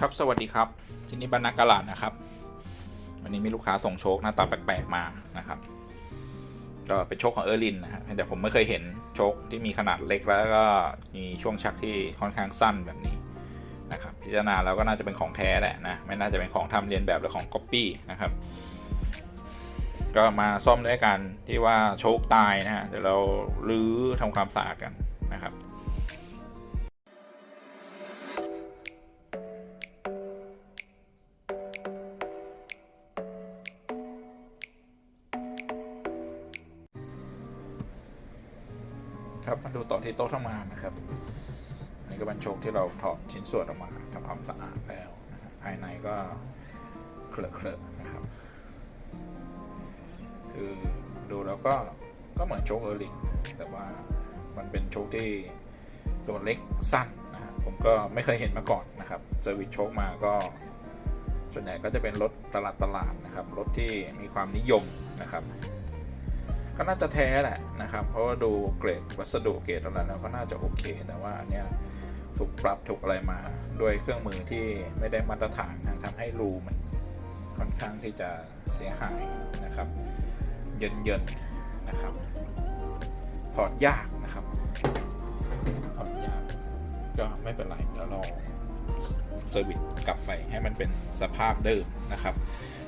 ครับสวัสดีครับ ที่นี่บรรณากาลาดนะครับ วันนี้มีลูกค้าส่งโชคหน้าตาแปลกๆมานะครับ ก็เป็นโชคของเออร์ลินนะฮะแต่ผมไม่เคยเห็นโชคที่มีขนาดเล็กแล้วก็มีช่วงชักที่ค่อนข้างสั้นแบบนี้นะครับ พิจารณาแล้วก็น่าจะเป็นของแท้แหละนะไม่น่าจะเป็นของทำเรียนแบบหรือของก๊อปปี้นะครับ ก็มาซ่อมด้วยการที่ว่าโชคตายนะฮะเดี๋ยวเราลื้อทำความสะอาดกันนะครับ ครับ มาดูต่อที่โต๊ะทำงานนะครับอันนี้ก็เป็นโชคที่เราถอดชิ้นส่วนออกมาทำความสะอาดแล้วภายในก็เคลอะเคลอะนะครับ คือดูแล้วก็ก็เหมือนโชคเออร์ลิงแต่ว่ามันเป็นโชคที่ตัวเล็กสั้นนะผมก็ไม่เคยเห็นมาก่อนนะครับเซอร์วิสโชคมาก็ส่วนใหญ่ก็จะเป็นรถตลาดตลาดนะครับรถที่มีความนิยมนะครับ ก็น่าจะแท้แหละนะครับ เพราะว่าดูเกรดวัสดุเกรดอะไรแล้วก็น่าจะโอเค แต่ว่าอันเนี้ยถูกปรับถูกอะไรมาด้วยเครื่องมือที่ไม่ได้มาตรฐานนะทำให้รูมันค่อนข้างที่จะเสียหายนะครับ เยินเยินๆนะครับ ถอดยากนะครับ ถอดยากก็ไม่เป็นไรเดี๋ยวเราเซอร์วิสกลับไปให้มันเป็นสภาพเดิมนะครับ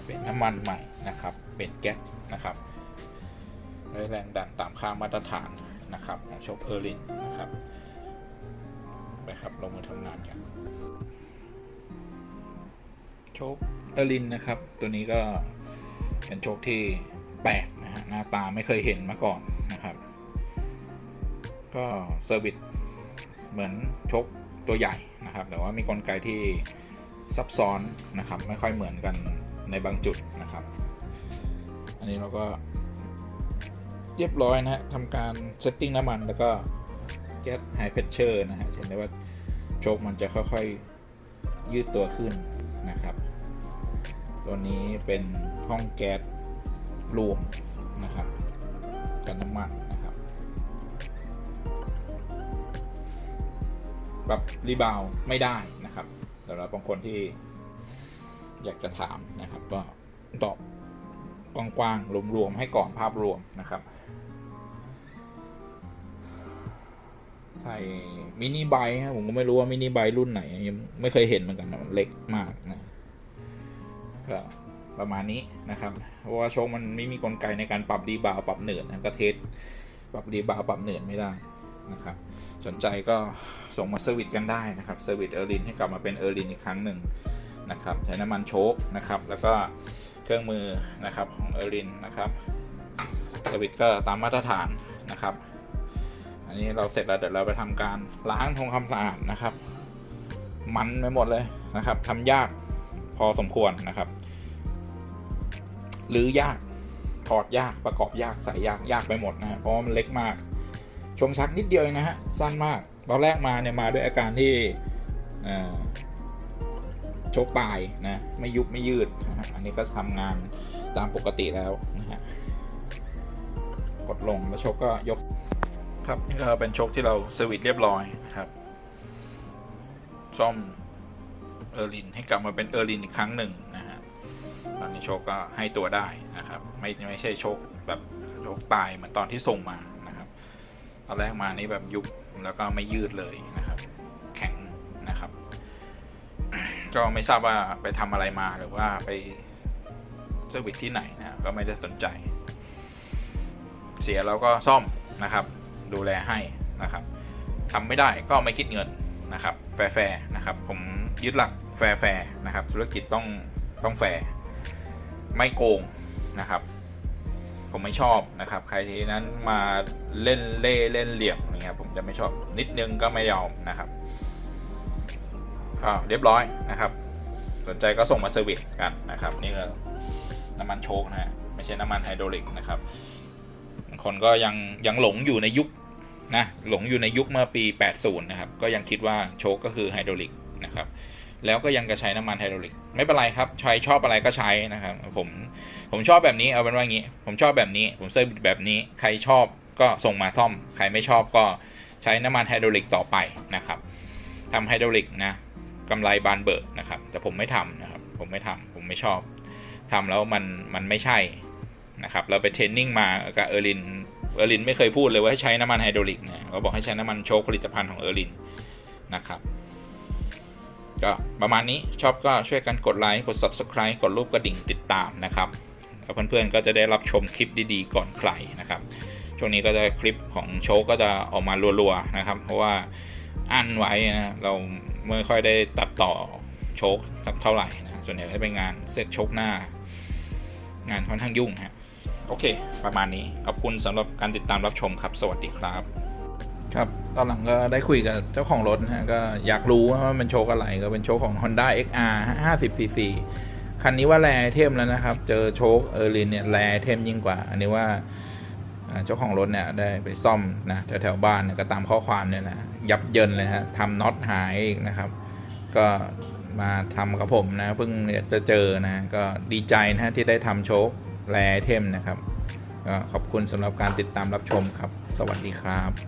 เป็นน้ำมันใหม่นะครับ เป็นแก๊สนะครับ ด้แรงดันตามค่ามาตรฐานนะครับของชคเออร์ลินนะครับไปครับลงมือทำงานกันโชคเออร์ลินนะครับ ตัวนี้ก็เป็นโชคที่แปลกนะฮะหน้าตาไม่เคยเห็นมาก่อนนะครับ ก็เซอร์วิสเหมือนโชคตัวใหญ่นะครับ แต่ว่ามีกลไกที่ซับซ้อนนะครับ ไม่ค่อยเหมือนกันในบางจุดนะครับ อันนี้เราก็ เรียบร้อยนะฮะทำการเซตติ้งน้ำมันแล้วก็แก๊สไฮเพชเชอร์นะฮะเห็นได้ว่าโชคมันจะค่อยๆยืดตัวขึ้นนะครับ ตัวนี้เป็นห้องแก๊สรวมนะครับกันน้ำมันนะครับปรับรีบาวไม่ได้นะครับสำหรับบางคนที่อยากจะถามนะครับก็ตอบ กว้างๆรวมๆให้ก่อนภาพรวมนะครับไทยมินิไบค์ฮะผมก็ไม่รู้ว่ามินิไบค์รุ่นไหนยังไม่เคยเห็นเหมือนกันนะมันเล็กมากนะก็ประมาณนี้นะครับเพราะว่าโชคมันไม่มีกลไกในการปรับดีบาวปรับเหนืดนะก็เทสปรับดีบาวปรับเหนืดไม่ได้นะครับ สนใจก็ส่งมาเซอร์วิสกันได้นะครับเซอร์วิสเออร์ลินให้กลับมาเป็นเออร์ลินอีกครั้งหนึ่งนะครับใช้น้ำมันโชคนะครับ แล้วก็ เครื่องมือนะครับของเออรินนะครับสวิตก็ตามมาตรฐานนะครับ อันนี้เราเสร็จแล้วเดี๋ยวเราไปทำการล้างทำความสะอาดนะครับ มันไปหมดเลยนะครับทำยากพอสมควรนะครับหรือยากถอดยากประกอบยากใส่ยากยากไปหมดนะฮะเพราะมันเล็กมากชงชักนิดเดียวเองนะฮะสั้นมากตอนแรกมาเนี่ยมาด้วยอาการที่อ่อ โชคตายนะไม่ยุบไม่ยืดนะอันนี้ก็ทำงานตามปกติแล้วนะฮะกดลงแล้วโชคก็ยกครับนี่ก็เป็นโชคที่เราเซอร์วิสเรียบร้อยนะครับซ่อมเออร์ลินให้กลับมาเป็นเออร์ลินอีกครั้งหนึ่งนะฮะตอนนี้โชคก็ให้ตัวได้นะครับ ไม่ไม่ใช่โชคแบบโชคตายเหมือนตอนที่ส่งมานะครับตอนแรกมานี่แบบยุบแล้วก็ไม่ยืดเลยนะ ก็ไม่ทราบว่าไปทำอะไรมาหรือว่าไปเซอร์วิสที่ไหนนะก็ไม่ได้สนใจ เสียเราก็ซ่อมนะครับ ดูแลให้นะครับทำไม่ได้ก็ไม่คิดเงินนะครับ แฟร์ๆนะครับ ผมยึดหลักแฟร์ๆนะครับ ธุรกิจต้องต้องแฟร์ไม่โกงนะครับ ผมไม่ชอบนะครับ ใครที่นั้นมาเล่นเล่เล่นเหลี่ยมนะครับผมจะไม่ชอบนิดนึงก็ไม่ยอมนะครับ ก็เรียบร้อยนะครับ สนใจก็ส่งมาเซอร์วิสกันนะครับ นี่ก็น้ำมันโชคนะฮะไม่ใช่น้ำมันไฮดรอลิกนะครับบางคนก็ยังยังหลงอยู่ในยุคนะหลงอยู่ในยุคเมื่อปี 80 นะครับ ก็ยังคิดว่าโชคก็คือไฮดรอลิกนะครับแล้วก็ยังจะใช้น้ำมันไฮดรอลิกไม่เป็นไรครับใช้ชอบอะไรก็ใช้นะครับผมผมชอบแบบนี้เอาเป็นว่างี้ ผมชอบแบบนี้ ผมเซอร์วิสแบบนี้ใครชอบก็ส่งมาซ่อม ใครไม่ชอบก็ใช้น้ำมันไฮดรอลิกต่อไปนะครับทำไฮดรอลิกนะ กำไรบานเบิกนะครับ แต่ผมไม่ทำนะครับ ผมไม่ทำผมไม่ชอบทำแล้วมันมันไม่ใช่นะครับเราไปเทรนนิ่งมากับเออร์ลินเออร์ลินไม่เคยพูดเลยว่าให้ใช้น้ำมันไฮดรอลิกนะเขาบอกให้ใช้น้ำมันโชคผลิตภัณฑ์ของเออร์ลินนะครับก็ประมาณนี้ชอบก็ช่วยกันกดไลค์กด Subscribe กดรูปกระดิ่งติดตามนะครับแล้วเพื่อนๆก็จะได้รับชมคลิปดีๆก่อนใครนะครับ ช่วงนี้ก็จะคลิปของโชคก็จะออกมารัวๆนะครับ เพราะว่าอั้นไว้นะเรา ไม่ค่อยได้ตัดต่อโชคสักเท่าไหร่นะส่วนใหญ่ก็จะเป็นงานเซตโชคหน้า งานค่อนข้างยุ่งฮะโอเค ประมาณนี้ ขอบคุณสำหรับการติดตามรับชมครับ สวัสดีครับ ครับ ตอนหลังก็ได้คุยกับเจ้าของรถนะฮะ ก็อยากรู้ว่ามันโชคอะไร ก็เป็นโชคของ Honda XR 50cc คันนี้ว่าแรเทมแล้วนะครับ เจอโชคเออร์ลินเนี่ยแรเทมยิ่งกว่า อันนี้ว่าเจ้าของรถเนี่ยได้ไปซ่อมนะแถวๆบ้านก็ตามข้อความเนี่ยนะ ยับเยินเลยฮะทำน็อตหายอีกนะครับ ก็มาทำกับผมนะเพิ่งจะเจอนะ ก็ดีใจนะฮะที่ได้ทำโชคแรเทมนะครับ ก็ขอบคุณสำหรับการติดตามรับชมครับ สวัสดีครับ